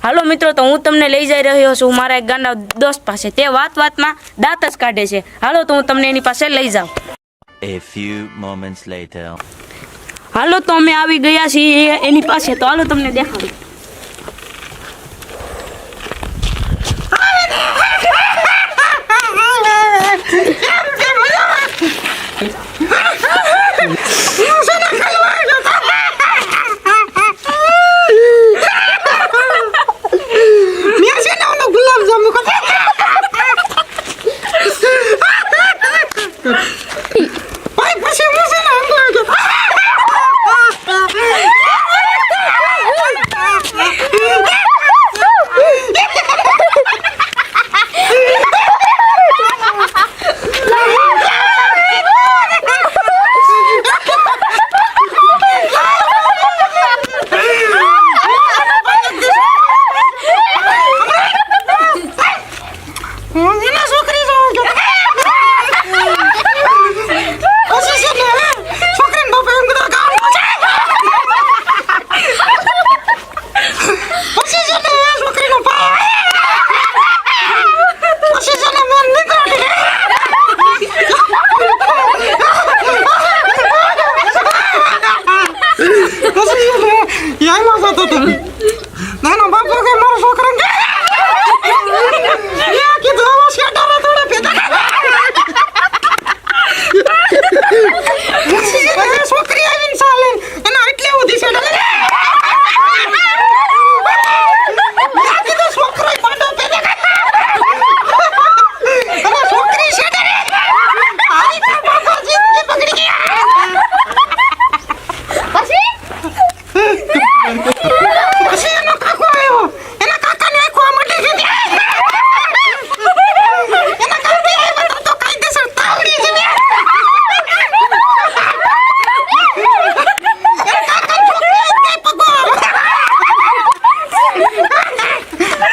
હાલો મિત્રો તો હું તમને લઈ જઈ રહ્યો છું મારા એક ગાંડા દોસ્ત પાસે તે વાત વાતમાં દાંત જ કાઢે છે હાલો તો હું તમને એની પાસે લઈ જાઉં A few moments later. હાલો તો અમે આવી ગયા છીએ એની પાસે તો હાલો તમને દેખાડું Hey,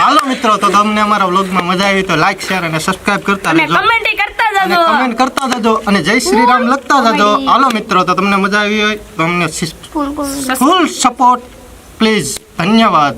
હાલો મિત્રો તો તમને અમારા વ્લોગમાં મજા આવી તો લાઈક શેર અને સબસ્ક્રાઇબ કરતા રહેજો. કમેન્ટ કરતા અને કમેન્ટ કરતા જજો અને જય શ્રી રામ લખતા જજો. હાલો મિત્રો તો તમને મજા આવી હોય તો અમને ફૂલ સપોર્ટ પ્લીઝ ધન્યવાદ.